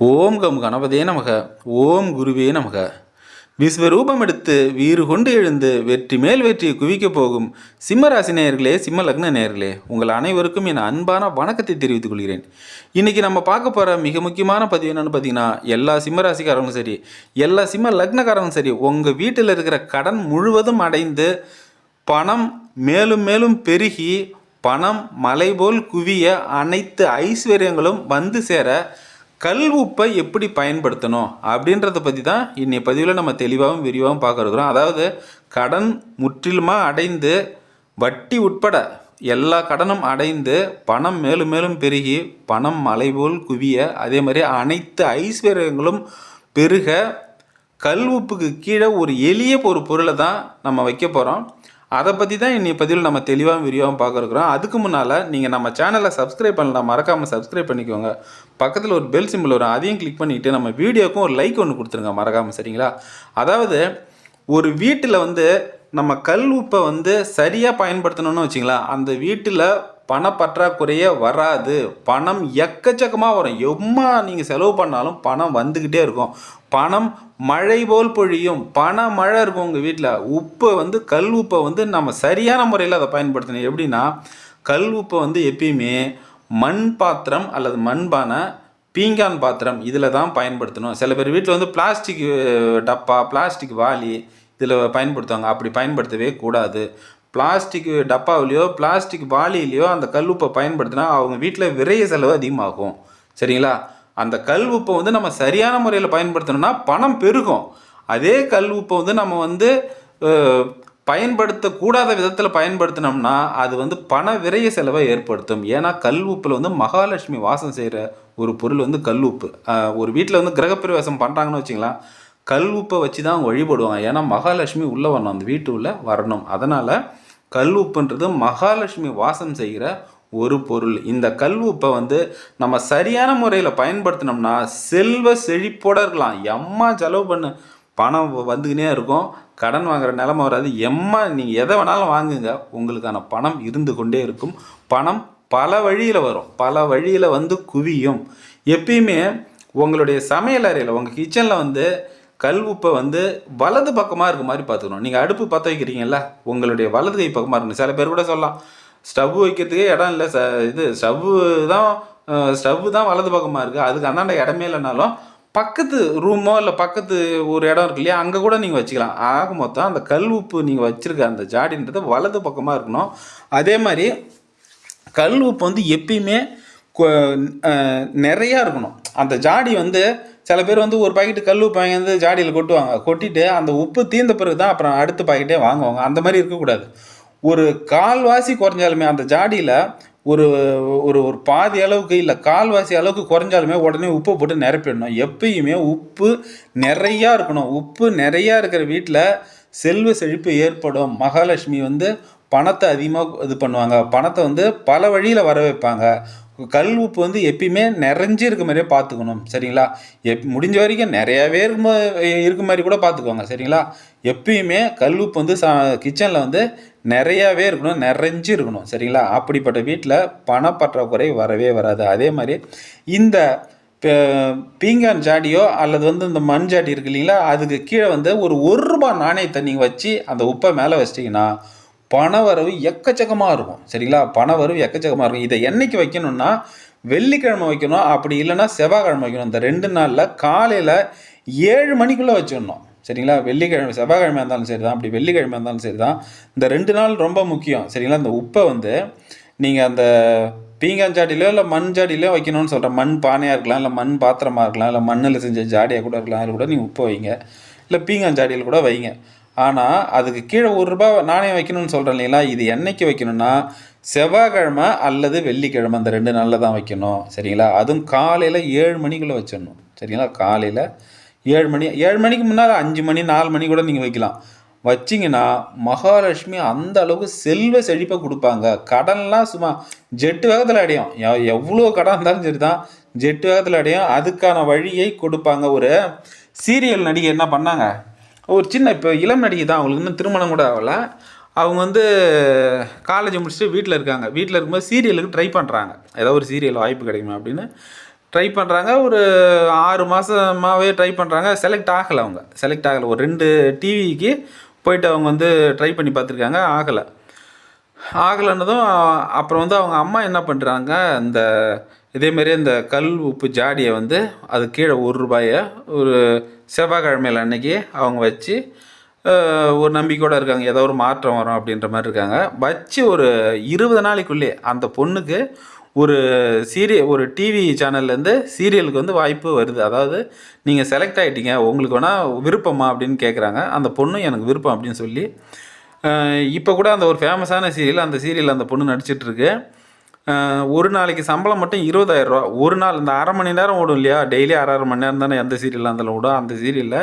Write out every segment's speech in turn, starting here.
ஓம் come கணபதே நமக ஓம் குருவே நமக. விஸ்வரூபம் எடுத்து வீறு கொண்டு எழுந்து வெற்றி மேல் வெற்றியை குவிக்கப் போகும் சிம்மராசி நேயர்களே சிம்ம லக்ன நேயர்களே உங்கள் அனைவருக்கும் என் அன்பான வணக்கத்தை தெரிவித்துக் கொள்கிறேன். இன்றைக்கி நம்ம பார்க்க போகிற மிக முக்கியமான பதிவு என்னென்னு பார்த்தீங்கன்னா எல்லா சிம்மராசிக்காரங்களும் சரி எல்லா சிம்ம லக்னக்காரங்களும் சரி உங்கள் வீட்டில் இருக்கிற கடன் முழுவதும் அடைந்து பணம் மேலும் மேலும் பெருகி பணம் மலை போல் குவிய அனைத்து ஐஸ்வர்யங்களும் வந்து சேர கல் உப்பை எப்படி பயன்படுத்தணும் அப்படின்றத பற்றி தான் இன்றைய பதிவில் நம்ம தெளிவாகவும் விரிவாகவும் பார்க்க இருக்கிறோம். அதாவது கடன் முற்றிலுமாக அடைந்து வட்டி உட்பட எல்லா கடனும் அடைந்து பணம் மேலும் மேலும் பெருகி பணம் மலை போல் குவிய அதே மாதிரி அனைத்து ஐஸ்வர்யங்களும் பெருக கல் உப்புக்கு கீழே ஒரு எளிய ஒரு பொருளை தான் நம்ம வைக்க போகிறோம் அதை பற்றி தான் இன்னைய பதிவில் நம்ம தெளிவாக விரிவாகவும் பார்க்குறோம். அதுக்கு முன்னால் நீங்கள் நம்ம சேனலை சப்ஸ்கிரைப் பண்ணலாம் மறக்காமல் சப்ஸ்கிரைப் பண்ணிக்கோங்க. பக்கத்தில் ஒரு பெல் சிம்பிள் வரும் அதையும் கிளிக் பண்ணிவிட்டு நம்ம வீடியோக்கும் ஒரு லைக் ஒன்று கொடுத்துருங்க மறக்காமல் சரிங்களா? அதாவது ஒரு வீட்டில் வந்து நம்ம கல் உப்பை வந்து சரியாக பயன்படுத்தணும்னு வச்சிங்களா அந்த வீட்டில் பணப்பற்றாக்குறையே வராது. பணம் எக்கச்சக்கமாக வரும். எம்மா நீங்கள் செலவு பண்ணாலும் பணம் வந்துக்கிட்டே இருக்கும். பணம் மழை போல் பொழியும். பண மழை இருக்கும் உங்கள் வீட்டில் உப்பை வந்து கல் உப்பை வந்து நம்ம சரியான முறையில் அதை பயன்படுத்தணும். எப்படின்னா கல் உப்பை வந்து எப்பயுமே மண் பாத்திரம் அல்லது மண்பானை பீங்கான் பாத்திரம் இதில் தான் பயன்படுத்தணும். சில பேர் வீட்டில் வந்து பிளாஸ்டிக் டப்பா பிளாஸ்டிக் வாலி இதில் பயன்படுத்துவாங்க. அப்படி பயன்படுத்தவே கூடாது. பிளாஸ்டிக் டப்பாவிலையோ பிளாஸ்டிக் வாளியிலையோ அந்த கல் உப்பை பயன்படுத்தினா அவங்க வீட்டில் விரைய செலவு அதிகமாகும். சரிங்களா? அந்த கல் உப்பை வந்து நம்ம சரியான முறையில் பயன்படுத்தணும்னா பணம் பெருகும். அதே கல் உப்பை வந்து நம்ம வந்து பயன்படுத்தக்கூடாத விதத்தில் பயன்படுத்தினோம்னா அது வந்து பண விரைய செலவை ஏற்படுத்தும். ஏன்னா கல் உப்பில் வந்து மகாலட்சுமி வாசம் செய்கிற ஒரு பொருள் வந்து கல் உப்பு. ஒரு வீட்டில் வந்து கிரகப்பிரவேசம் பண்ணுறாங்கன்னு வச்சிங்களேன் கல் உப்பை வச்சு தான் அவங்க வழிபடுவாங்க. ஏன்னா மகாலட்சுமி உள்ளே வரணும். அந்த வீட்டு உள்ளே வரணும். அதனால் கல் உப்புன்றது மகாலட்சுமி வாசம் செய்கிற ஒரு பொருள். இந்த கல் உப்பை வந்து நம்ம சரியான முறையில் பயன்படுத்தினோம்னா செல்வ செழிப்போட இருக்கலாம். எம்மா செலவு பண்ணு. பணம் வந்துக்கினே இருக்கும். கடன் வாங்குகிற நிலமை வராது. எம்மா நீங்கள் எதை வேணாலும் வாங்குங்க. உங்களுக்கான பணம் இருந்து கொண்டே இருக்கும். பணம் பல வழியில் வரும். பல வழியில் வந்து குவியும். எப்பயுமே உங்களுடைய சமையல் அறையில் உங்கள் கிச்சனில் வந்து கல் உப்பை வந்து வலது பக்கமாக இருக்க மாதிரி பார்த்துக்கணும். நீங்கள் அடுப்பு பற்ற வைக்கிறீங்கல்ல உங்களுடைய வலது கை பக்கமாக இருக்கணும் சில பேர் கூட சொல்லலாம் ஸ்டவ் வைக்கிறதுக்கே இடம் இல்லை ச இது ஸ்டவ்வு தான் ஸ்டவ்வு தான் வலது பக்கமாக இருக்குது அதுக்கு அந்தாண்ட இடமே இல்லைனாலும் பக்கத்து ரூமோ இல்லை பக்கத்து ஒரு இடம் இருக்கு இல்லையா அங்கே கூட நீங்கள் வச்சுக்கலாம். ஆக மொத்தம் அந்த கல் உப்பு நீங்கள் வச்சுருக்க அந்த ஜாடின்றது வலது பக்கமாக இருக்கணும். அதே மாதிரி கல் உப்பு வந்து எப்பயுமே நிறையா இருக்கணும். அந்த ஜாடி வந்து சில பேர் வந்து ஒரு பாக்கெட்டு கல் உப்பு வாங்கி வந்து ஜாடியில் கொட்டுவாங்க. கொட்டிட்டு அந்த உப்பு தீர்ந்த பிறகு தான் அப்புறம் அடுத்த பாக்கெட்டே வாங்குவாங்க. அந்த மாதிரி இருக்கக்கூடாது. ஒரு கால்வாசி குறைஞ்சாலுமே அந்த ஜாடியில் ஒரு ஒரு ஒரு பாதி அளவுக்கு இல்லை கால்வாசி அளவுக்கு குறைஞ்சாலுமே உடனே உப்பு போட்டு நிரப்பிடணும். எப்பயுமே உப்பு நிறையா இருக்கணும். உப்பு நிறையா இருக்கிற வீட்டில் செல்வ செழிப்பு ஏற்படும். மகாலட்சுமி வந்து பணத்தை அதிகமாக இது பண்ணுவாங்க. பணத்தை வந்து பல வழியில் வர வைப்பாங்க கல் உப்பு வந்து எப்பயுமே நிறைஞ்சு இருக்க மாதிரியே பார்த்துக்கணும் சரிங்களா? எப் முடிஞ்ச வரைக்கும் நிறையாவே இருக்கும் இருக்க மாதிரி கூட பார்த்துக்கோங்க சரிங்களா? எப்பயுமே கல் உப்பு வந்து சா கிச்சனில் வந்து நிறையாவே இருக்கணும் நிறைஞ்சு இருக்கணும் சரிங்களா? அப்படிப்பட்ட வீட்டில் பணப்பற்றாக்குறை வரவே வராது. அதே மாதிரி இந்த பீங்கான் ஜாடியோ அல்லது வந்து இந்த மண் ஜாடி இருக்கு இல்லைங்களா? அதுக்கு கீழே வந்து ஒரு ஒரு ரூபாய் நாணயத்தை நீங்கள் வச்சு அந்த உப்பை மேலே வச்சிட்டிங்கன்னா பணவரவு எக்கச்சக்கமாக இருக்கும். சரிங்களா? பணவரவு எக்கச்சக்கமாக இருக்கும். இதை என்றைக்கு வைக்கணும்னா வெள்ளிக்கிழமை வைக்கணும். அப்படி இல்லைன்னா செவ்வாய்க்கிழமை வைக்கணும். இந்த ரெண்டு நாளில் காலையில் ஏழு மணிக்குள்ளே வச்சிடணும் சரிங்களா? வெள்ளிக்கிழமை செவ்வாய்க்கிழமை இருந்தாலும் சரி தான் அப்படி வெள்ளிக்கிழமை இருந்தாலும் சரி தான் இந்த ரெண்டு நாள் ரொம்ப முக்கியம். சரிங்களா? இந்த உப்பை வந்து நீங்கள் அந்த பீங்கான் ஜாடியிலோ இல்லை மண் ஜாடியிலோ வைக்கணும்னு சொல்கிறேன் மண் பானையாக இருக்கலாம் இல்லை மண் பாத்திரமாக இருக்கலாம் இல்லை மண்ணில் செஞ்ச ஜாடியாக கூட இருக்கலாம். அதில் கூட நீங்கள் உப்பு வைங்க. இல்லை பீங்கான் ஜாடியில் கூட வைங்க. ஆனால் அதுக்கு கீழே ஒரு ரூபா நாணயம் வைக்கணும்னு சொல்கிறேன் இல்லைங்களா? இது என்னைக்கு வைக்கணும்னா செவ்வாய்க்கிழமை அல்லது வெள்ளிக்கிழமை அந்த ரெண்டு நாளில் தான் வைக்கணும் சரிங்களா? அதுவும் காலையில் ஏழு மணிக்குள்ளே வச்சிடணும் சரிங்களா? காலையில் ஏழு மணி ஏழு மணிக்கு முன்னால் அஞ்சு மணி நாலு மணி கூட நீங்கள் வைக்கலாம். வச்சிங்கன்னா மகாலட்சுமி அந்த அளவுக்கு செல்வ செழிப்பை கொடுப்பாங்க. கடன்லாம் சும்மா ஜெட்டு வேகத்தில் அடையும். எவ்வளோ கடன் இருந்தாலும் சரி தான் ஜெட்டு வேகத்தில் அடையும். அதுக்கான வழியை கொடுப்பாங்க ஒரு சீரியல் நடிகை என்ன பண்ணாங்க? ஒரு சின்ன இப்போ இளம் நடிகை தான் அவங்களுக்கு இன்னும் திருமணம் கூட ஆகலை. அவங்க வந்து காலேஜ் முடிச்சுட்டு வீட்டில் இருக்காங்க. வீட்டில் இருக்கும்போது சீரியலுக்கு ட்ரை பண்ணுறாங்க ஏதோ ஒரு சீரியல் வாய்ப்பு கிடைக்குமா அப்படின்னு ட்ரை பண்ணுறாங்க ஒரு ஆறு மாதமாகவே ட்ரை பண்ணுறாங்க செலக்ட் ஆகலை அவங்க. செலக்ட் ஆகலை. ஒரு ரெண்டு டிவிக்கு போயிட்டு அவங்க வந்து ட்ரை பண்ணி பார்த்துருக்காங்க. ஆகலை. ஆகலைன்னதும் அப்புறம் வந்து அவங்க அம்மா என்ன பண்ணுறாங்க இந்த இதேமாரி இந்த கல் உப்பு ஜாடியை வந்து அது கீழே ஒரு ரூபாயை ஒரு செவ்வாய்க்கிழமையில் அன்னைக்கு அவங்க வச்சு ஒரு நம்பிக்கையோடு இருக்காங்க. ஏதோ ஒரு மாற்றம் வரும் அப்படின்ற மாதிரி இருக்காங்க. வச்சு ஒரு இருபது நாளைக்குள்ளே அந்த பொண்ணுக்கு ஒரு சீரிய ஒரு டிவி சேனல்லேருந்து சீரியலுக்கு வந்து வாய்ப்பு வருது. அதாவது நீங்கள் செலக்ட் ஆகிட்டீங்க உங்களுக்கு வேணால் விருப்பமா அப்படின்னு கேட்குறாங்க அந்த பொண்ணு எனக்கு விருப்பம் அப்படின்னு சொல்லி இப்போ கூட அந்த ஒரு ஃபேமஸான சீரியல் அந்த சீரியல் அந்த பொண்ணு நடிச்சிட்ருக்கு ஒரு நாளைக்கு சம்பளம் மட்டும் இருபதாயிரரூவா ஒரு நாள் இந்த அரை மணி நேரம் ஓடும் இல்லையா? டெய்லி அரை அரை மணி நேரம் தானே எந்த சீரியலாக அதில் ஓடும். அந்த சீரியலில்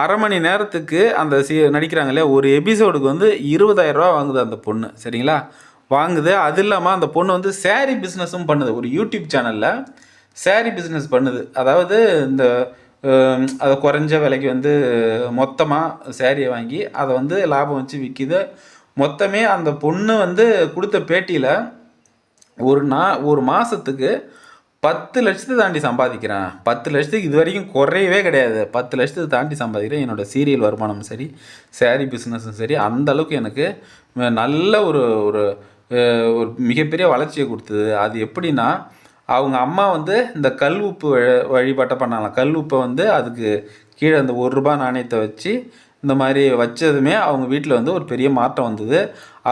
அரை மணி நேரத்துக்கு அந்த சீ நடிக்கிறாங்க இல்லையா? ஒரு எபிசோடுக்கு வந்து இருபதாயிரரூவா வாங்குது அந்த பொண்ணு. சரிங்களா? வாங்குது. அது இல்லாமல் அந்த பொண்ணு வந்து சேரீ பிஸ்னஸும் பண்ணுது. ஒரு யூடியூப் சேனலில் சேரீ பிஸ்னஸ் பண்ணுது. அதாவது இந்த அதை குறைஞ்ச விலைக்கு வந்து மொத்தமாக சேரீயை வாங்கி அதை வந்து லாபம் வச்சு விற்கிது மொத்தமே அந்த பொண்ணு வந்து கொடுத்த பேட்டியில் ஒரு நா ஒரு மாதத்துக்கு பத்து லட்சத்தை தாண்டி சம்பாதிக்கிறேன். பத்து லட்சத்துக்கு இது வரைக்கும் குறையவே கிடையாது. பத்து லட்சத்தை தாண்டி சம்பாதிக்கிறேன். என்னோட சீரியல் வருமானமும் சரி சேரீ பிஸ்னஸும் சரி அந்த அளவுக்கு எனக்கு நல்ல ஒரு ஒரு ஒரு மிகப்பெரிய வளர்ச்சியை கொடுத்தது. அது எப்படின்னா அவங்க அம்மா வந்து இந்த கல் உப்பு வழிபாட்டை பண்ணாங்களாம் கல் உப்பை வந்து அதுக்கு கீழே அந்த ஒரு ரூபாய் நாணயத்தை வச்சு இந்த மாதிரி வச்சதுமே அவங்க வீட்டில் வந்து ஒரு பெரிய மாற்றம் வந்தது.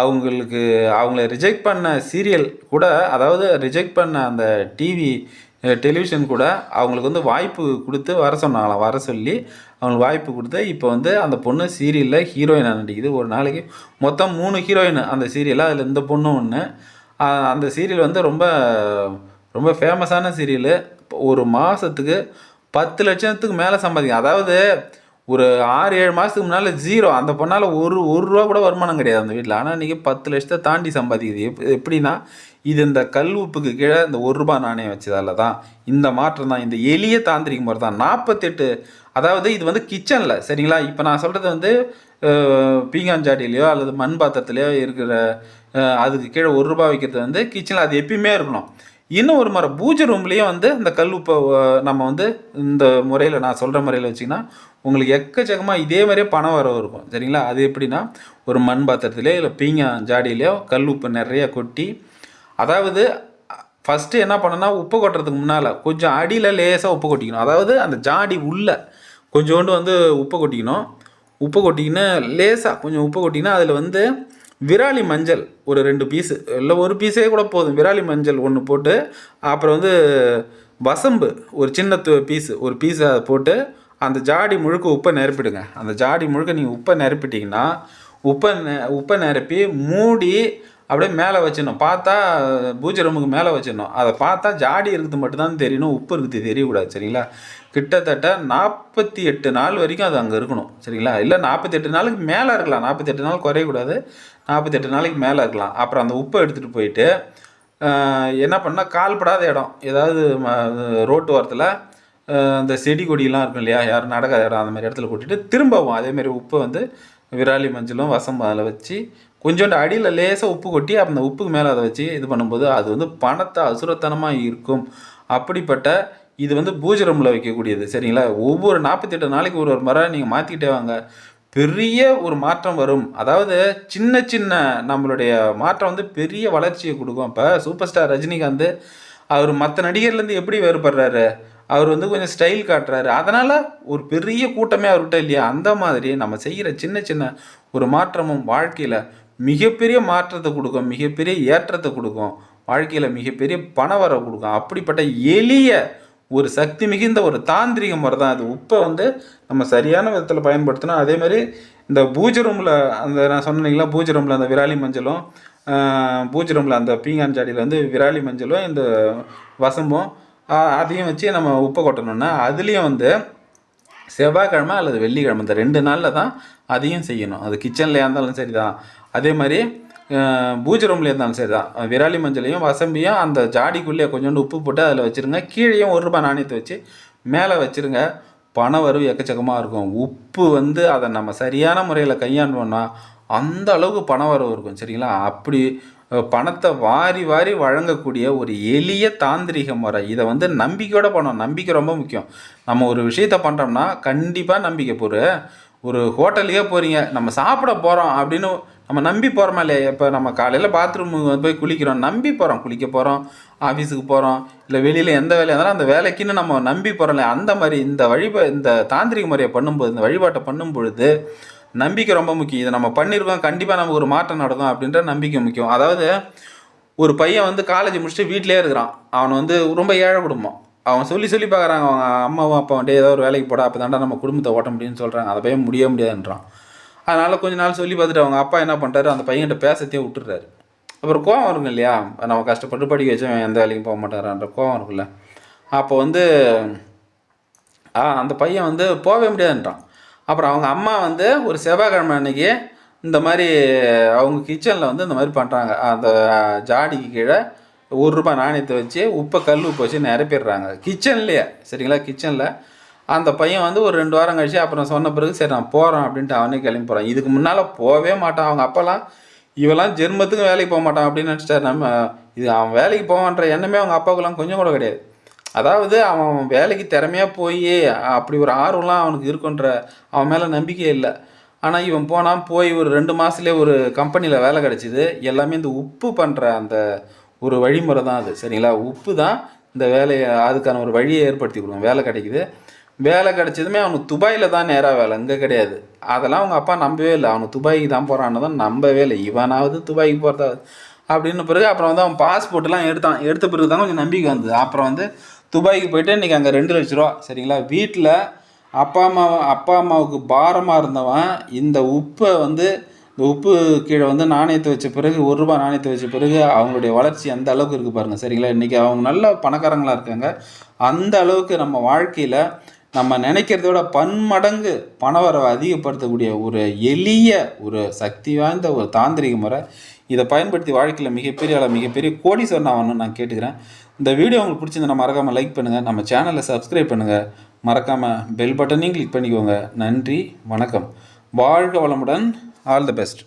அவங்களுக்கு அவங்கள ரிஜெக்ட் பண்ண சீரியல் கூட அதாவது ரிஜெக்ட் பண்ண அந்த டிவி டெலிவிஷன் கூட அவங்களுக்கு வந்து வாய்ப்பு கொடுத்து வர சொன்னாங்களாம் வர சொல்லி. அவங்களுக்கு வாய்ப்பு கொடுத்து இப்போ வந்து அந்த பொண்ணு சீரியலில் ஹீரோயினாக நடிக்குது. ஒரு நாளைக்கு மொத்தம் மூணு ஹீரோயின் அந்த சீரியலில் அதில் இந்த பொண்ணும் ஒன்று அந்த சீரியல் வந்து ரொம்ப ரொம்ப ஃபேமஸான சீரியலு ஒரு மாதத்துக்கு பத்து லட்சத்துக்கு மேலே சம்பாதிக்கும். அதாவது ஒரு ஆறு ஏழு மாதத்துக்கு முன்னால் ஜீரோ அந்த பொண்ணால் ஒரு ஒரு ரூபா கூட வருமானம் கிடையாது அந்த வீட்டில் ஆனால் இன்றைக்கி பத்து லட்சத்தை தாண்டி சம்பாதிக்குது. எப் எப்படின்னா இது இந்த கல் உப்புக்கு கீழே இந்த ஒரு ரூபா நாணயம் வச்சதால தான் இந்த மாற்றம் தான். இந்த எளிய தாந்திரிக முறை தான். நாற்பத்தெட்டு அதாவது இது வந்து கிச்சனில் சரிங்களா? இப்போ நான் சொல்கிறது வந்து அஹ், அல்லது மண் பாத்திரத்துலையோ இருக்கிற அதுக்கு கீழே ஒரு ரூபா வைக்கிறது வந்து கிச்சனில். அது எப்பயுமே இருக்கணும். இன்னும் ஒரு முறை பூஜை ரூம்லேயும் வந்து இந்த கல் உப்பை நம்ம வந்து இந்த முறையில் நான் சொல்கிற முறையில் வச்சிங்கன்னா உங்களுக்கு எக்கச்சக்கமாக இதே மாதிரியே பணம் வரவு இருக்கும். சரிங்களா? அது எப்படின்னா ஒரு மண் பாத்திரத்துலேயோ இல்லை பீங்கா ஜாடியிலையோ கல் உப்பு நிறைய கொட்டி அதாவது ஃபஸ்ட்டு என்ன பண்ணணும்னா உப்பு கொட்டுறதுக்கு முன்னால் கொஞ்சம் அடியில் லேசாக உப்பு கொட்டிக்கணும். அதாவது அந்த ஜாடி உள்ள கொஞ்சோண்டு வந்து உப்பு கொட்டிக்கணும். உப்பு கொட்டிக்கின்னு லேசாக கொஞ்சம் உப்பு கொட்டிக்கினா அதில் வந்து விராலி மஞ்சள் ஒரு ரெண்டு பீஸு இல்லை ஒரு பீஸே கூட போதும். விராலி மஞ்சள் ஒன்று போட்டு அப்புறம் வந்து வசம்பு ஒரு சின்ன பீஸு ஒரு பீஸை அதை போட்டு அந்த ஜாடி முழுக்க உப்பை நிரப்பிடுங்க. அந்த ஜாடி முழுக்க நீங்கள் உப்பை நிரப்பிட்டீங்கன்னா உப்பை நெ- உப்பை நிரப்பி மூடி அப்படியே மேலே வச்சிடணும். பார்த்தா பூஜை ரூமுக்கு மேலே வச்சிடணும். அதை பார்த்தா ஜாடி இருக்குது மட்டும்தான் தெரியணும். உப்பு இருக்குது தெரியக்கூடாது சரிங்களா? கிட்டத்தட்ட நாற்பத்தி எட்டு நாள் வரைக்கும் அது அங்கே இருக்கணும் சரிங்களா? இல்லை நாற்பத்தி எட்டு நாளுக்கு மேலே இருக்கலாம். நாற்பத்தி எட்டு நாள் குறையக்கூடாது. நாற்பத்தெட்டு நாளைக்கு மேலே இருக்கலாம். அப்புறம் அந்த உப்பை எடுத்துகிட்டு போயிட்டு என்ன பண்ணால் கால்படாத இடம். ஏதாவது ம- ரோட்டு ஓரத்தில் இந்த செடி கொடியெல்லாம் இருக்கும் இல்லையா? யாரும் நடக்காத இடம் அந்த மாதிரி இடத்துல கொட்டிட்டு திரும்பவும் அதேமாரி உப்பை வந்து விராலி மஞ்சளும் வசம்பு அதில் வச்சு கொஞ்சோண்டு அடியில் லேசாக உப்பு கொட்டி அந்த உப்புக்கு மேலே அதை வச்சு இது பண்ணும்போது அது வந்து பணத்தை அசுரத்தனமாக இருக்கும் அப்படிப்பட்ட இது வந்து பூஜை ரூமில் வைக்கக்கூடியது. சரிங்களா? ஒவ்வொரு நாற்பத்தெட்டு நாளைக்கு ஒரு ஒரு முறை நீங்கள் மாற்றிக்கிட்டே வாங்க. பெரிய ஒரு மாற்றம் வரும். அதாவது சின்ன சின்ன நம்மளுடைய மாற்றம் வந்து பெரிய வளர்ச்சியை கொடுக்கும். இப்போ சூப்பர் ஸ்டார் ரஜினிகாந்த் அவர் மற்ற நடிகர்லேருந்து எப்படி வேறுபடுறாரு? அவர் வந்து கொஞ்சம் ஸ்டைல் காட்டுறாரு. அதனால் ஒரு பெரிய கூட்டமே அவர்கிட்ட இல்லையா? அந்த மாதிரி நம்ம செய்கிற சின்ன சின்ன ஒரு மாற்றமும் வாழ்க்கையில் மிகப்பெரிய மாற்றத்தை கொடுக்கும். மிகப்பெரிய ஏற்றத்தை கொடுக்கும். வாழ்க்கையில் மிகப்பெரிய பண கொடுக்கும். அப்படிப்பட்ட எளிய ஒரு சக்தி மிகுந்த ஒரு தாந்திரிக முறை தான் அது உப்பை வந்து நம்ம சரியான விதத்தில் பயன்படுத்தணும் அதே மாதிரி இந்த பூஜை ரூமில் அந்த நான் சொன்னீங்களா பூஜை ரூமில் அந்த விராலி மஞ்சளும் பூஜை ரூமில் அந்த பீங்கான் ஜாடியில் வந்து விராலி மஞ்சளும் இந்த வசம்பும் அதையும் வச்சு நம்ம உப்பை கொட்டணும்னா அதுலேயும் வந்து செவ்வாய்க்கிழமை அல்லது வெள்ளிக்கிழமை இந்த ரெண்டு நாளில் தான் அதையும் செய்யணும். அது கிச்சன்லையாக இருந்தாலும் சரி தான் அதே மாதிரி பூஜை ரூம்லேயே இருந்தாலும் சரி தான் விராலி மஞ்சளையும் வசம்பியும் அந்த ஜாடிக்குள்ளேயே கொஞ்சோண்டு உப்பு போட்டு அதில் வச்சுருங்க. கீழேயும் ஒரு ரூபாய் நாணயத்தை வச்சு மேலே வச்சுருங்க. பண வரவு எக்கச்சக்கமாக இருக்கும். உப்பு வந்து அதை நம்ம சரியான முறையில் கையாண்டோம்னா அந்த அளவுக்கு பண வரவு இருக்கும் சரிங்களா? அப்படி பணத்தை வாரி வாரி வழங்கக்கூடிய ஒரு எளிய தாந்திரிக முறை. இதை வந்து நம்பிக்கையோடு பண்ணணும். நம்பிக்கை ரொம்ப முக்கியம். நம்ம ஒரு விஷயத்த பண்ணுறோம்னா கண்டிப்பாக நம்பிக்கை பொறு ஒரு ஹோட்டலுக்கே போகிறீங்க நம்ம சாப்பிட போகிறோம் அப்படின்னு நம்ம நம்பி போகிறோமா இல்லையா? இப்போ நம்ம காலையில் பாத்ரூம் போய் குளிக்கிறோம் நம்பி போகிறோம் குளிக்க போகிறோம் ஆஃபீஸுக்கு போகிறோம் இல்லை வெளியில் எந்த வேலையாக இருந்தாலும் அந்த வேலைக்குன்னு நம்ம நம்பி போகிறோம்ல அந்த மாதிரி இந்த வழிபா இந்த தாந்திரிக முறையை பண்ணும்போது இந்த வழிபாட்டை பண்ணும் பொழுது நம்பிக்கை ரொம்ப முக்கியம். இதை நம்ம பண்ணியிருக்கோம் கண்டிப்பாக நமக்கு ஒரு மாற்றம் நடக்கும் அப்படின்ற நம்பிக்கை முக்கியம். அதாவது ஒரு பையன் வந்து காலேஜ் முடிச்சுட்டு வீட்டிலே இருக்கிறான். அவன் வந்து ரொம்ப ஏழை குடும்பம். அவன் சொல்லி சொல்லி பார்க்குறாங்க அவங்க அம்மாவும் அப்பா வந்துட்டு ஏதோ ஒரு வேலைக்கு போட அப்போ தாண்டா நம்ம குடும்பத்தை ஓட்ட முடியும்னு சொல்கிறாங்க அதை பையன் முடிய முடியாதுன்றான். அதனால் கொஞ்ச நாள் சொல்லி பார்த்துட்டு அவங்க அப்பா என்ன பண்ணுறாரு அந்த பையன்கிட்ட பேசத்தையே விட்டுறாரு அப்புறம் கோவம் இருக்கும் இல்லையா? நம்ம கஷ்டப்பட்டு படிக்க வச்சோம் எந்த வேலைக்கும் போக மாட்டாரான்ற கோவம் இருக்குல்ல அப்போ வந்து ஆ அந்த பையன் வந்து போகவே முடியாதுன்றான். அப்புறம் அவங்க அம்மா வந்து ஒரு செவ்வாய்க்கிழமை அன்னைக்கு இந்த மாதிரி அவங்க கிச்சனில் வந்து இந்த மாதிரி பண்ணுறாங்க அந்த ஜாடிக்கு கீழே ஒரு ரூபாய் நாணயத்தை வச்சு உப்பை கல் உப்பு வச்சு நிரப்பிடுறாங்க கிச்சன்லேயே சரிங்களா? கிச்சனில். அந்த பையன் வந்து ஒரு ரெண்டு வாரம் கழிச்சு அப்புறம் சொன்ன பிறகு சரி நான் போகிறேன் அப்படின்ட்டு அவனே கிளம்பி போகிறான் இதுக்கு முன்னால் போகவே மாட்டான். அவங்க அப்போல்லாம் இவெல்லாம் ஜென்மத்துக்கும் வேலைக்கு போக மாட்டான் அப்படின்னு நினச்சிட்டாரு. நம்ம இது அவன் வேலைக்கு போவான்ற எண்ணமே அவங்க அப்பாவுக்குலாம் கொஞ்சம் கூட கிடையாது. அதாவது அவன் வேலைக்கு திறமையாக போய் அப்படி ஒரு ஆர்வம்லாம் அவனுக்கு இருக்குன்ற அவன் மேலே நம்பிக்கை இல்லை. ஆனால் இவன் போனான் போய் ஒரு ரெண்டு மாதத்துலேயே ஒரு கம்பெனியில் வேலை கிடச்சிது. எல்லாமே இந்த உப்பு பண்ணுற அந்த ஒரு வழிமுறை தான் அது சரிங்களா? உப்பு தான் இந்த வேலையை அதுக்கான ஒரு வழியை ஏற்படுத்தி கொடுக்கும். வேலை கிடைக்குது. வேலை கிடைச்சதுமே அவனுக்கு துபாயில் தான் நேராக வேலை இங்கே கிடையாது. அதெல்லாம் அவங்க அப்பா நம்பவே இல்லை. அவனுக்கு துபாய்க்கு தான் போகிறான்னு தான் நம்பவே இல்லை. இவனாவது துபாய்க்கு போகிறதாவது அப்படின்னு பிறகு அப்புறம் வந்து அவன் பாஸ்போர்ட்லாம் எடுத்தான். எடுத்த பிறகு தான் கொஞ்சம் நம்பிக்கை வந்தது. அப்புறம் வந்து துபாய்க்கு போயிட்டு இன்றைக்கி அங்கே ரெண்டு லட்ச ரூபா சரிங்களா? வீட்டில் அப்பா அம்மா அப்பா அம்மாவுக்கு பாரமாக இருந்தவன் இந்த உப்பை வந்து இந்த உப்பு கீழே வந்து நாணயத்தை வச்ச பிறகு ஒரு ரூபாய் நாணயத்தை வச்ச பிறகு அவங்களுடைய வளர்ச்சி அந்த அளவுக்கு இருக்குது பாருங்கள் சரிங்களா? இன்றைக்கி அவங்க நல்ல பணக்காரங்களாக இருக்காங்க. அந்த அளவுக்கு நம்ம வாழ்க்கையில் நம்ம நினைக்கிறத விட பன்மடங்கு பணவரவை அதிகப்படுத்தக்கூடிய ஒரு எளிய ஒரு சக்தி வாய்ந்த ஒரு தாந்திரிக முறை. இதை பயன்படுத்தி வாழ்க்கையில் மிகப்பெரிய அளவு மிகப்பெரிய கோடீஸ்வரன் ஆகணும்னு நான் கேட்டுக்கிறேன். இந்த வீடியோ உங்களுக்கு பிடிச்சிருந்தா மறக்காமல் லைக் பண்ணுங்கள் நம்ம சேனலை சப்ஸ்கிரைப் பண்ணுங்கள் மறக்காமல் பெல் பட்டனையும் கிளிக் பண்ணிக்கோங்க. நன்றி வணக்கம். வாழ்க வளமுடன். All the best